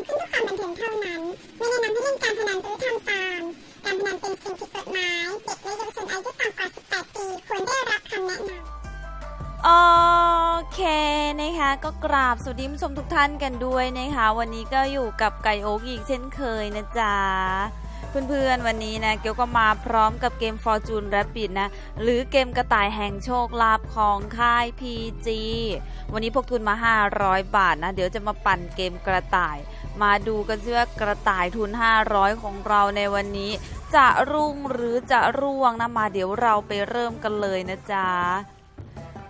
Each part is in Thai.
ำขึ้นเพื่อความบันเทิงเท่านั้น ไม่แนะนำให้เล่นการพนันหรือทำตามการพนันเป็นสิ่งผิดกฎหมาย เด็กและเยาวชนอายุต่ำกว่า 18 ปีควรได้รับคำแนะนำโอเคนะคะก็กราบสวัสดีผู้ชมทุกท่านกันด้วยนะคะ วันนี้ก็อยู่กับไก่โอ๊กอีกเช่นเคยนะจ๊ะ เพื่อนๆ วันนี้นะเกียวก็มาพร้อมกับเกม Fortune Rapid นะ หรือเกมกระต่ายแห่งโชคลาภของค่าย PG วันนี้พกทุนมา 500 บาทนะ เดี๋ยวจะมาปั่นเกมกระต่าย มาดูกันซิว่ากระต่ายทุน 500 ของเราในวันนี้ จะรุ่งหรือจะร่วงนะมาเดี๋ยวเราไปเริ่มกันเลยนะจ๊ะ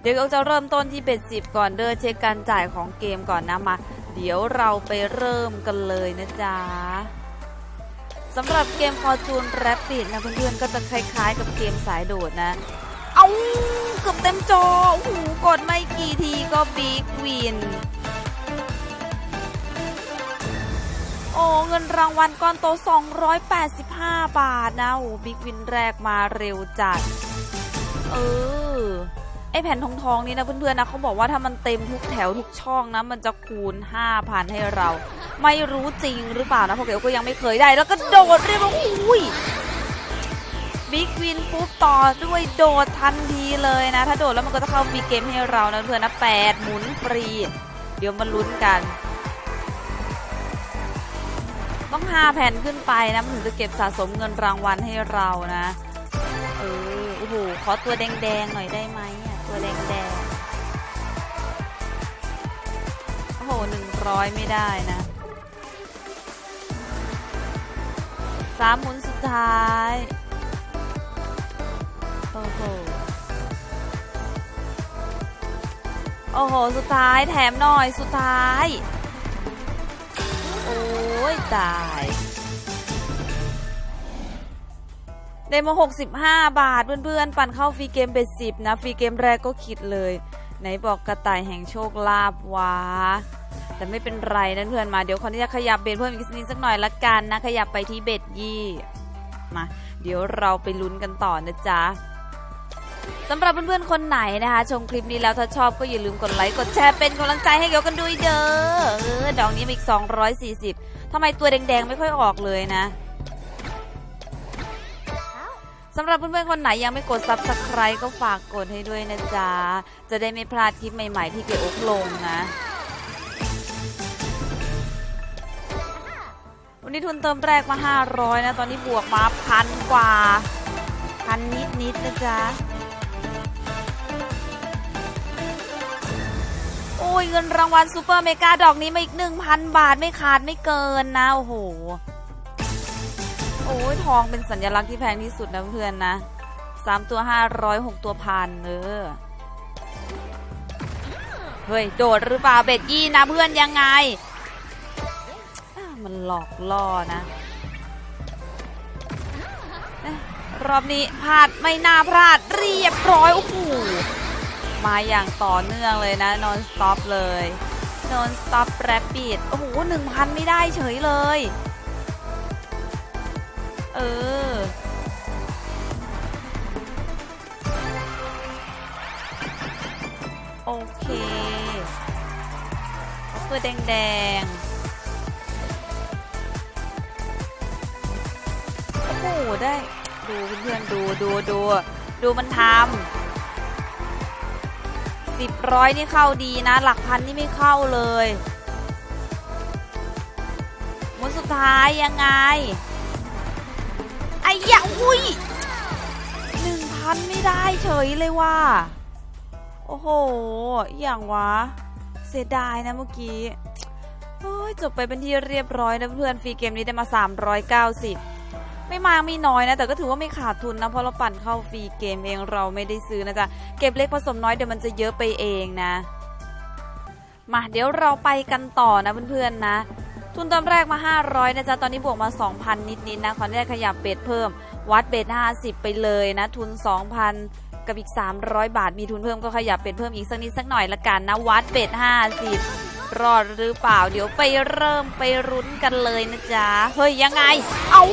เดี๋ยวเราจะเริ่มต้นที่เบ็ดสิบก่อนเดินเช็คการจ่ายของเกมก่อนนะมา เดี๋ยวเราไปเริ่มกันเลยนะจ๊ะ สำหรับเกม Fortune Rapid นะเพื่อนๆก็จะคล้ายๆ กับเกมสายโดดนะ เอาเกือบเต็มจอโอ้โหกดไม่กี่ทีก็บิ๊กวิน โอ้เงินรางวัลก้อนโต 285 บาทนะโอ้บิ๊กวินแรกมาเร็วจัด เออไอแผ่นทองทองๆนี้นะเพื่อนๆนะเขาบอกว่าถ้ามันเต็มทุกแถวทุกช่องนะ มันจะคูณ 5,000 ให้เรา ไม่รู้จริงหรือเปล่านะเพราะเก๋ก็ยังไม่เคยได้ แล้วก็โดดเรียบร้อยบิ๊กวินปุ๊บต่อด้วยโดดทันทีเลยนะ ถ้าโดดแล้วมันก็จะเข้าฟรีเกมให้เรานะเพื่อนนะแปดหมุนฟรี เดี๋ยวมาลุ้นกัน ต้องห้าแผ่นขึ้นไปนะมันถึงจะเก็บสะสมเงินรางวัลให้เรานะ เออโอ้โหขอตัวแดงๆหน่อยได้ไหมอะตัวแดงๆโอ้โหหนึ่งร้อยไม่ได้นะ สามหมุนสุดท้าย โอ้โห โอ้โห สุดท้ายแถมหน่อยสุดท้าย โอ้ย ตายได้มา 65 บาท เพื่อนๆ ปั่นเข้าฟรีเกมเป็นสิบนะ ฟรีเกมแรกก็คิดเลย ไหนบอกกระต่ายแห่งโชคลาภวะ แต่ไม่เป็นไรนะเพื่อนมาเดี๋ยวคนที่จะขยับเบสเพิ่มอีกนิดสักหน่อยละกันนะ ขยับไปที่เบ็ดยี่มาเดี๋ยวเราไปลุ้นกันต่อนะจ๊ะสำหรับเพื่อนๆคนไหนนะคะชมคลิปนี้แล้วถ้าชอบก็อย่าลืมกดไลค์กดแชร์เป็นกำลังใจให้เกี่ยวกันด้วยเด้อเออดอกนี้มีอีก 240ทำไมตัวแดงๆไม่ค่อยออกเลยนะสำหรับเพื่อนๆคนไหนยังไม่กด subscribe ก็ฝากกดให้ด้วยนะจ๊ะ จะได้ไม่พลาดคลิปใหม่ๆที่เกี่ยวอกลงนะ วันนี้ทุนเติมแรกมา 500 นะ ตอนนี้บวกมาพันกว่าพันนิดๆนะจ๊ะ โอ้ยเงินรางวัลซูเปอร์เมกาดอกนี้มาอีก 1,000 บาทไม่ขาดไม่เกินนะ โอ้โห โอ้ยทองเป็นสัญลักษณ์ที่แพงที่สุดนะเพื่อนนะสามตัวห้าร้อยหกตัวพันเออเฮ้ย โดดหรือเปล่าเบ็ดยี่นะเพื่อนยังไง มันหลอกล่อนะรอบนี้พลาดไม่น่าพลาดเรียบร้อยโอ้โหมาอย่างต่อเนื่องเลยนะ non stop เลย non stop rapid โอ้โหหนึ่งพันไม่ได้เฉยเลย เออโอเคเอาตัวแดงๆ ได้ ดูเพื่อนๆดูดูดูดูมันทำสิบร้อยนี่เข้าดีนะ หลักพันนี่ไม่เข้าเลยมุนสุดท้ายยังไง ไอ้ยะอุ้ยหนึ่งพันไม่ได้เฉยเลยว่ะโอ้โห อย่างวะ เสียดายนะเมื่อกี้โอ้ยจบไปเป็นที่เรียบร้อยนะเพื่อนฟรีเกมนี้ได้มา 390 ไม่มากไม่น้อยนะ แต่ก็ถือว่าไม่ขาดทุนนะเพราะเราปั่นเข้าฟรีเกมเองเราไม่ได้ซื้อนะจ๊ะเก็บเล็กผสมน้อยเดี๋ยวมันจะเยอะไปเองนะมาเดี๋ยวเราไปกันต่อนะเพื่อนๆนะทุนติมแรกมา 500 นะจ๊ะ ตอนนี้บวกมา 2,000 นิดๆนะขออนุญาตขยับเบสเพิ่ม วัดเบส50 ไปเลยนะ ทุน 2,000 กับอีก 300 บาท มีทุนเพิ่มก็ขยับเบสเพิ่มอีกสักนิดสักหน่อยละกันนะ วัดเบส50 รอดหรือเปล่า เดี๋ยวไปเริ่มไปรุ้นกันเลยนะจ๊ะ เฮ้ยยังไง เอา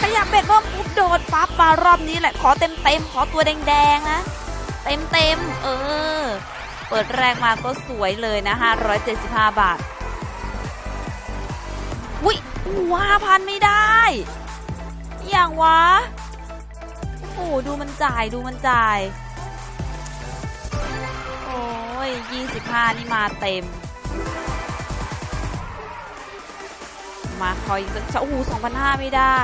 ขยับเบสเพิ่มปุ๊บโดดปั๊บมารอบนี้แหละขอเต็มเต็มขอตัวแดงๆนะ เต็มเต็มเออ เปิดแรกมาก็สวยเลยนะ 575 บาทอุ้ยห้าพันไม่ได้ อย่างวะ โอ้ดูมันจ่ายดูมันจ่าย โอ้ยยี่สิบห้านี่มาเต็ม มาคอยสักโอ้โหสองพันห้าไม่ได้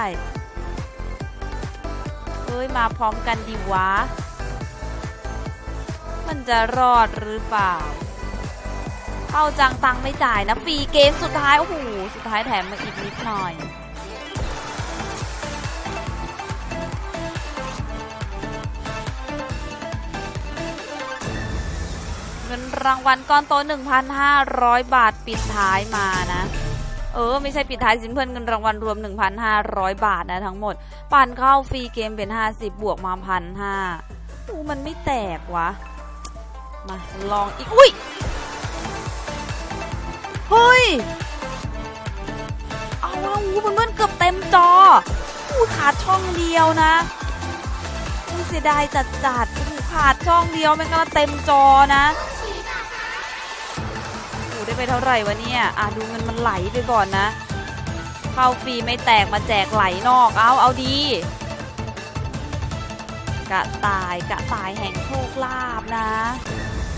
เฮ้ย มาพร้อมกันดีวะ มันจะรอดหรือเปล่า เข้าจังตังไม่จ่ายนะฟรีเกมสุดท้าย โอ้โห สุดท้ายแถมมาอีกนิดหน่อยเงินรางวัลก้อนโต 1,500 บาทปิดท้ายมานะ เออ ไม่ใช่ปิดท้ายสินเพื่อนเงินรางวัลรวม 1,500 บาทนะทั้งหมด ปั่นเข้าฟรีเกมเป็น 50 บวกมาพันห้าอู้มันไม่แตกวะ มาลองอีก อุ้ย เฮ้ย เอาละอู้เพื่อนๆเกือบเต็มจออู้ขาดช่องเดียวนะอู้เสียดายจัดจัดอูขาดช่องเดียวม่งก็เต็มจอนะ ได้ไปเท่าไหร่วะเนี่ย อะดูเงินมันไหลไปก่อนนะ เข้าฟรีไม่แตกมาแจกไหลนอก เอาเอาดีกะตายกะตายแห่งโชคลาภนะ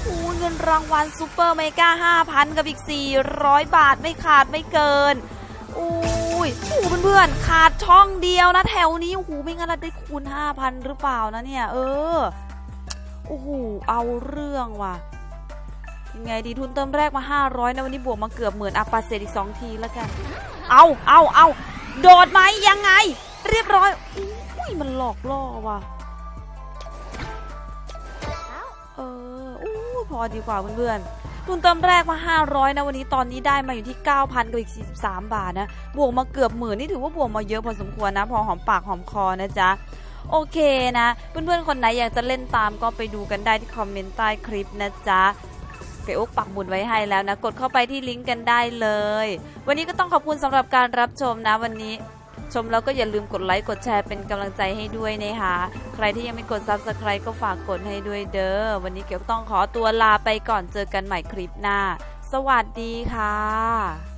อู้เงินรางวัลซูเปอร์เมกา5,000กับอีก 400 บาทไม่ขาดไม่เกินอุ้ยโอ้เพื่อนๆขาดช่องเดียวนะแถวนี้โอ้โหไม่งั้นเราได้คูณ 5,000 หรือเปล่านะเนี่ย เออโอ้โหเอาเรื่องว่ะ ยังไงดีทุนเติมแรกมา 500 นะ วันนี้บวกมาเกือบหมื่นอัปาเศษอีก2ทีแล้วกัน เอาเอาเอาโดดไหมยังไง เรียบร้อยอุ้ยมันหลอกล่อว่ะเอออู้พอดีกว่าเพื่อนๆทุนเติมแรกมา 500 นะ วันนี้ตอนนี้ได้มาอยู่ที่ 9,000กับอีก 43 บาทนะ บวกมาเกือบหมื่นนี่ถือว่าบวกมาเยอะพอสมควรนะ พอหอมปากหอมคอนะจ๊ะโอเคนะ เพื่อนๆ คนไหนอยากจะเล่นตามก็ไปดูกันได้ที่คอมเมนต์ใต้คลิปนะจ๊ะ เฟอุกปักหมุดไว้ให้แล้วนะ กดเข้าไปที่ลิงก์กันได้เลย วันนี้ก็ต้องขอบคุณสำหรับการรับชมนะวันนี้ ชมแล้วก็อย่าลืมกดไลค์กดแชร์เป็นกำลังใจให้ด้วยนะคะใครที่ยังไม่กด Subscribe ก็ฝากกดให้ด้วยเด้อวันนี้เกียวต้องขอตัวลาไปก่อนเจอกันใหม่คลิปหน้า สวัสดีค่ะ